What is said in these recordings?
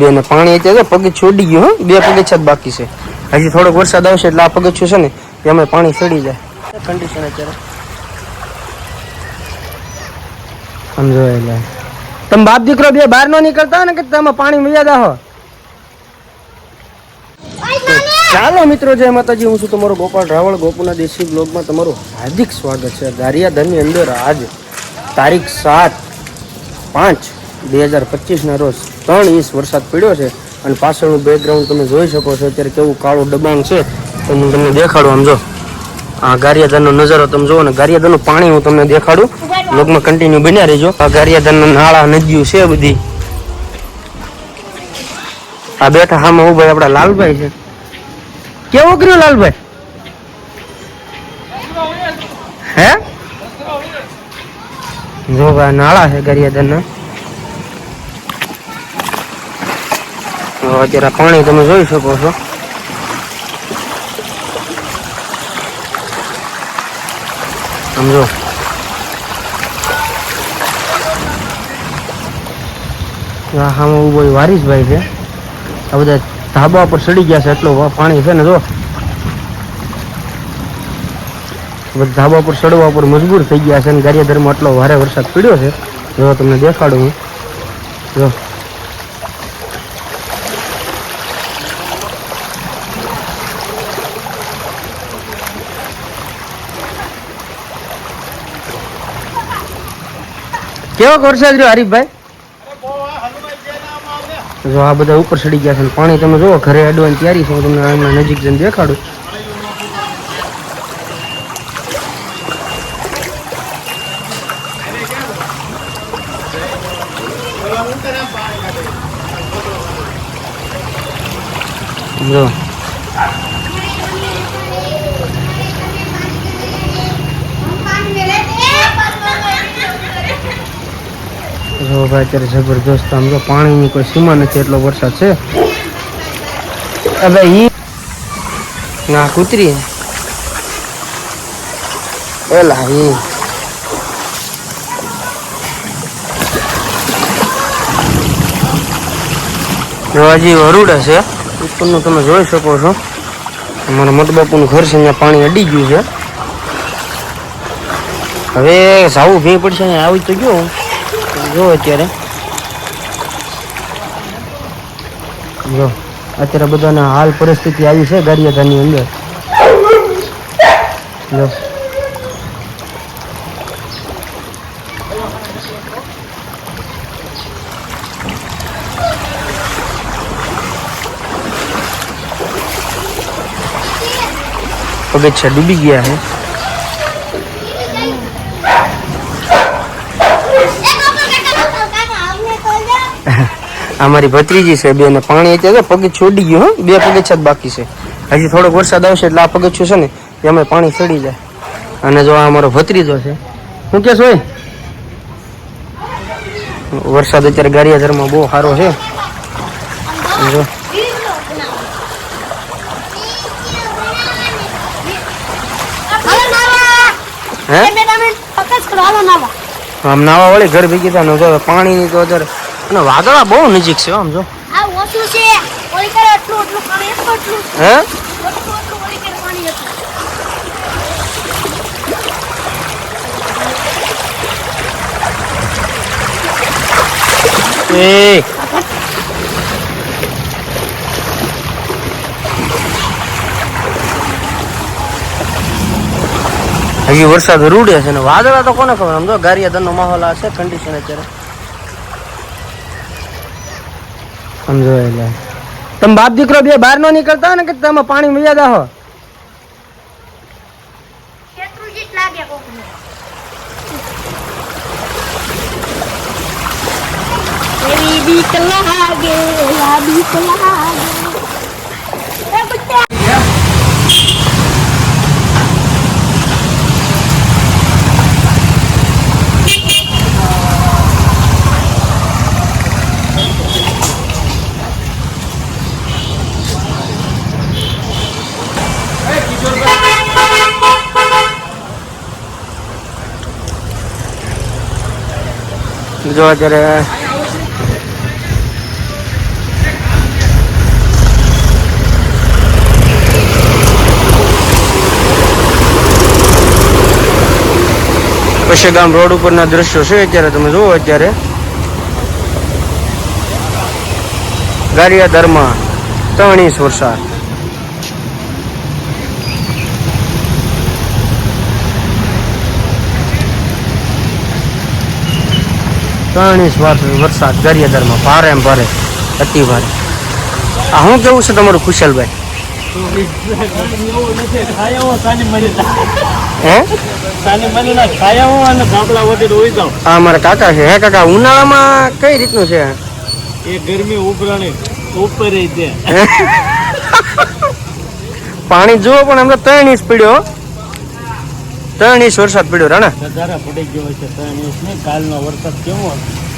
બે પાણી અત્યારે પગે છોડી ગયું બે પગે બાકી છે. હજી થોડોક વરસાદ આવશે એટલે આ પગથિયું છે ને એમાં પાણી ચડી જાય. કન્ડિશન અત્યારે. સમજો એટલે તમે બાપ દીકરો બે બહાર નો નીકળતા ને કે તમે પાણી મર્યાદા હો ચાલો મિત્રો, જય માતાજી. હું છું તમારો ગોપાલ રાવળ. ગોપુના દેશી બ્લોગમાં તમારું હાર્દિક સ્વાગત છે. ગારિયાધરની અંદર આજ તારીખ સાત પાંચ બે હજાર પચીસના રોજ ત્રણ ઇંચ વરસાદ પડ્યો છે અને પાછળનું બેકગ્રાઉન્ડ તમે જોઈ શકો છો અત્યારે કેવું કાળું દબાણ છે. તો હું તમને દેખાડું આમ જો. આ ગારિયાધરનો નજારો તમે જુઓ ને, ગારિયાધરનું પાણી હું તમને દેખાડું. બ્લોગમાં કન્ટિન્યુ બન્યા રહેજો. આ ગારિયાધરના નાળા, નદીઓ છે બધી. આ બેઠા હામાં ઊભા આપણા લાલભાઈ છે. કેવો કર્યો લાલભાઈ? હે? જો ભાઈ નાળા છે ગરિયાદરના અત્યારે પાણી તમે જોઈ શકો છો. સમજો હામાં ઊભો વારીસભાઈ છે. આ બધા ધાબા પર ચડી ગયા છે એટલું પાણી છે ને જો. બધા ધાબા પર ચડવા પર મજબૂર થઈ ગયા છે અને ગારિયાધરમાં આટલો ભારે વરસાદ પડ્યો છે. જો તમને દેખાડું હું. જો. કેવો વરસાદ રહ્યો હરીફભાઈ? જો આ બધા ઉપર ચડી ગયા છે પાણી તમે જુઓ, ઘરે અડવાની તૈયારી છે, હું તમને હમણાં નજીક જઈને દેખાડું. જો. જો ભાઈ અત્યારે જબરદસ્ત આમ જો પાણીની કોઈ સીમા નથી, એટલો વરસાદ છે. હવે ના કૂતરી. એલા ઈ. હજી વરુડે છે ઉપરનું તમે જોઈ શકો છો. અમારા મોટબાપુનું ઘર છે અહીંયા પાણી અડી ગયું છે. હવે સાવું ભી પડશે ને આવી તો ગયો જો અત્યારે જો અત્યારે બધાને હાલ પરિસ્થિતિ આવી છે ગારિયાધારની અંદર જો પગથિયા ડૂબી ગયા છે આ મારી ભત્રીજી છે બે ને પાણી અત્યારે પગે છોડી ગયું હો. બે પગથિયા જ બાકી છે. હજી થોડોક વરસાદ આવશે એટલે આ પગથિયું છે ને એમાં પાણી ચડી જાય. અને જો આ અમારો ભત્રીજો છે. શું કે હોય વરસાદ અત્યારે ગારિયાધરમાં બહુ સારો છે. જો. હે? આમ નાવા વળી ઘર ભેગી થાય ને જો પાણીની તો અત્યારે અને વાદળા બહુ નજીક છે આમ જો. હે? એ. હજી વરસાદ રૂડે છે ને વાદળા તો કોને ખબર? આમ જો ગારિયાધન નો માહોલ આ છે કન્ડિશન અત્યારે. સમજો એટલે તમે બાપ દીકરો બે બહાર નો નીકળતા હોય ને કે તમે પાણી મર્યાદા હો બીક લાગે લાગે. જો અત્યારે ગામ રોડ ઉપરના દ્રશ્યો છે, અત્યારે તમે જુઓ અત્યારે. ગારિયાધરમાં ત્રણ ઇંચ વરસાદ. ત્રણ ઇંચ વરસાદ દરિયાદરમાં ભારે એમ ભારે અતિ ભારે. આ શું કેવું છે તમારું કુશલભાઈ હે? મારા કાકા છે. હે કાકા ઉનાળામાં કઈ રીતનું છે? એ ગરમી ઉપરાણી ઉપર પાણી જુઓ પણ એમને ત્રણ ઇંચ પડ્યો ત્રણ ઇંચ વરસાદ પડ્યો રાણા વધારે પડી ગયો છે ત્રણ ઇંચ ને કાલનો વરસાદ કેવો હતો?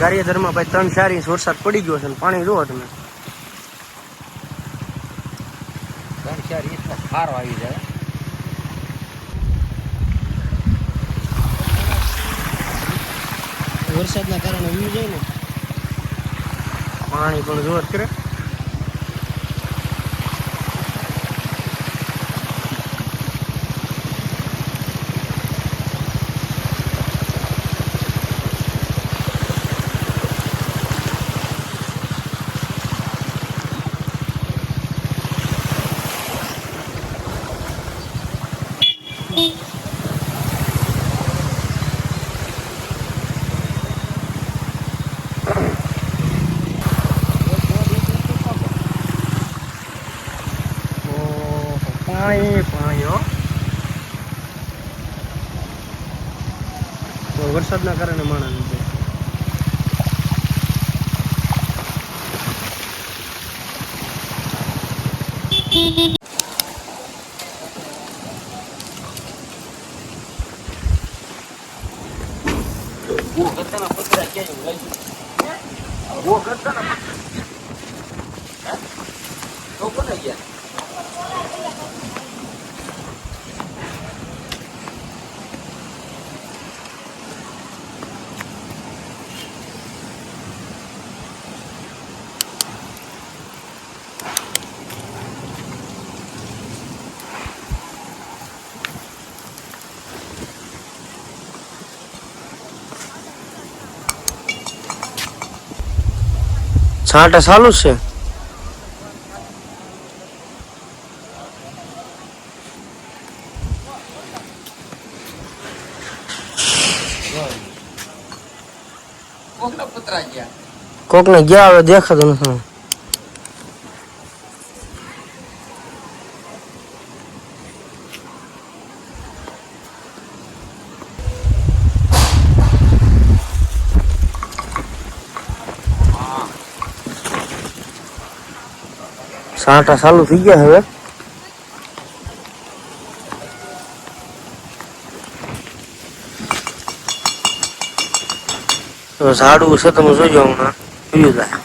ગારિયાધરમાં ભાઈ ત્રણ ચાર ઇંચ વરસાદ પડી ગયો છે અને પાણી જુઓ તમે. ત્રણ ચાર ઇંચ ખારો આવી જાય. વરસાદના કારણે વ્યૂ જાય ને. પાણી પણ જોર કરે ઓહો, પાણી પાણી હો તો વરસાદના કારણે માણસ નથી છાંટા ચાલુ છે. કોક ને ગયા હવે દેખાતું નથી. સાંટા ચાલુ થઈ ગયા હવે. તો ઝાડવું છે તમે જોજો હમણાં. જોયું જાય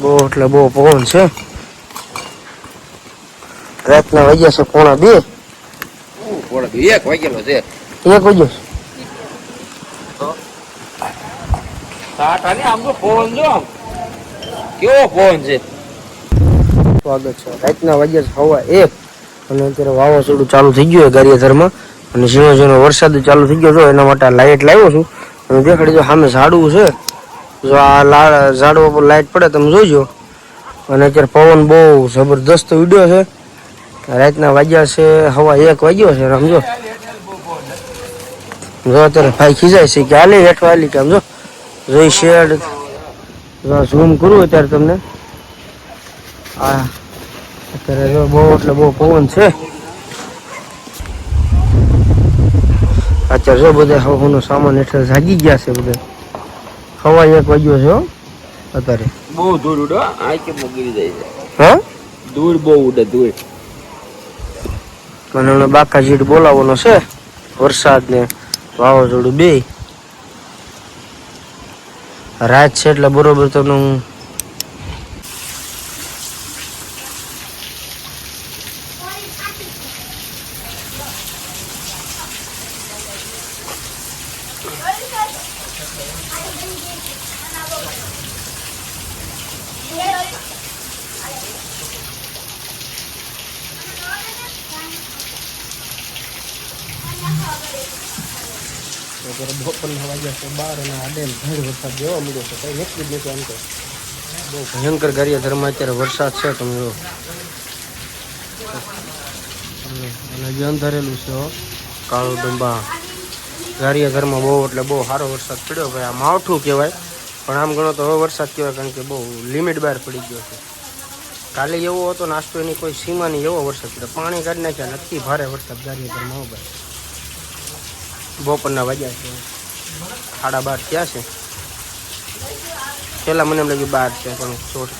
બહુ એટલે બહુ પવન છે. રાતના વાગ્યા છે પોણા બે એક વાગેલો છે. એક વાગ્યો છે. સ્વાગત છે. રાતના વાગ્યા હવા એક અને અત્યારે વાવાઝોડું ચાલુ થઈ ગયું ગારિયાધરમાં અને ઝીણો ઝીણો વરસાદ ચાલુ થઈ ગયો છે. એના માટે લાઇટ લાવ્યો છું. અને દેખાડી જો સામે ઝાડવું છે. જો આ ઝાડવા પર લાઇટ પડે તમે જોઈજો અને અત્યારે પવન બહુ જબરદસ્ત ઉડ્યો છે. રાતના વાગ્યા છે હવા એક વાગ્યો છે. સમજો જો. અત્યારે ભાઈ ખીજાય છે કે આલી હેઠવા હાલી કે આમ જો શેડ ઝૂમ કરું અત્યારે તમને. આ અત્યારે જો બહુ એટલે બહુ પવન છે. અત્યારે જો બધા હવાનો સામાન હેઠળ જાગી ગયા છે બધા. હવા એક વાગ્યો છે હો અત્યારે. બહુ ધૂળ ઉડો આ કે મૂકી જાય છે? હા? ધૂળ બહુ ઉડે ધૂળ. મને હમણાં બાકા જીડ બોલાવવાનો છે વરસાદ ને વાવાઝોડું બે. રાત છે એટલે બરોબર તમને હું અત્યારે બપોરના વાગ્યા છે બાર અને આડેલ ભેર વરસાદ જોવા મળ્યો છે કઈ નક્કી જ નથી આમ તો બહુ ભયંકર ગારિયા ધર્મ અત્યારે વરસાદ છે તમે જો અને હજી અંધારેલું છે હો. કાળું ડંબા ગારિયા ધર્મ બહુ એટલે બહુ સારો વરસાદ પડ્યો ભાઈ. આ માવઠું કહેવાય, પણ આમ ગણો તો હવે વરસાદ કહેવાય, કારણ કે બહુ લિમિટ બહાર પડી ગયો છે. કાલે એવો હતો, નાસ્તો એની કોઈ સીમા નહીં, એવો વરસાદ પડ્યો. પાણી કાઢી નાખ્યા નક્કી ભારે વરસાદ ગારિયા ધર્મ, હો ભાઈ. બપોરના વાગ્યા છે. સાડા બાર થયા છે. પહેલાં મને એમ લાગ્યું બાર છે, પણ ચોટ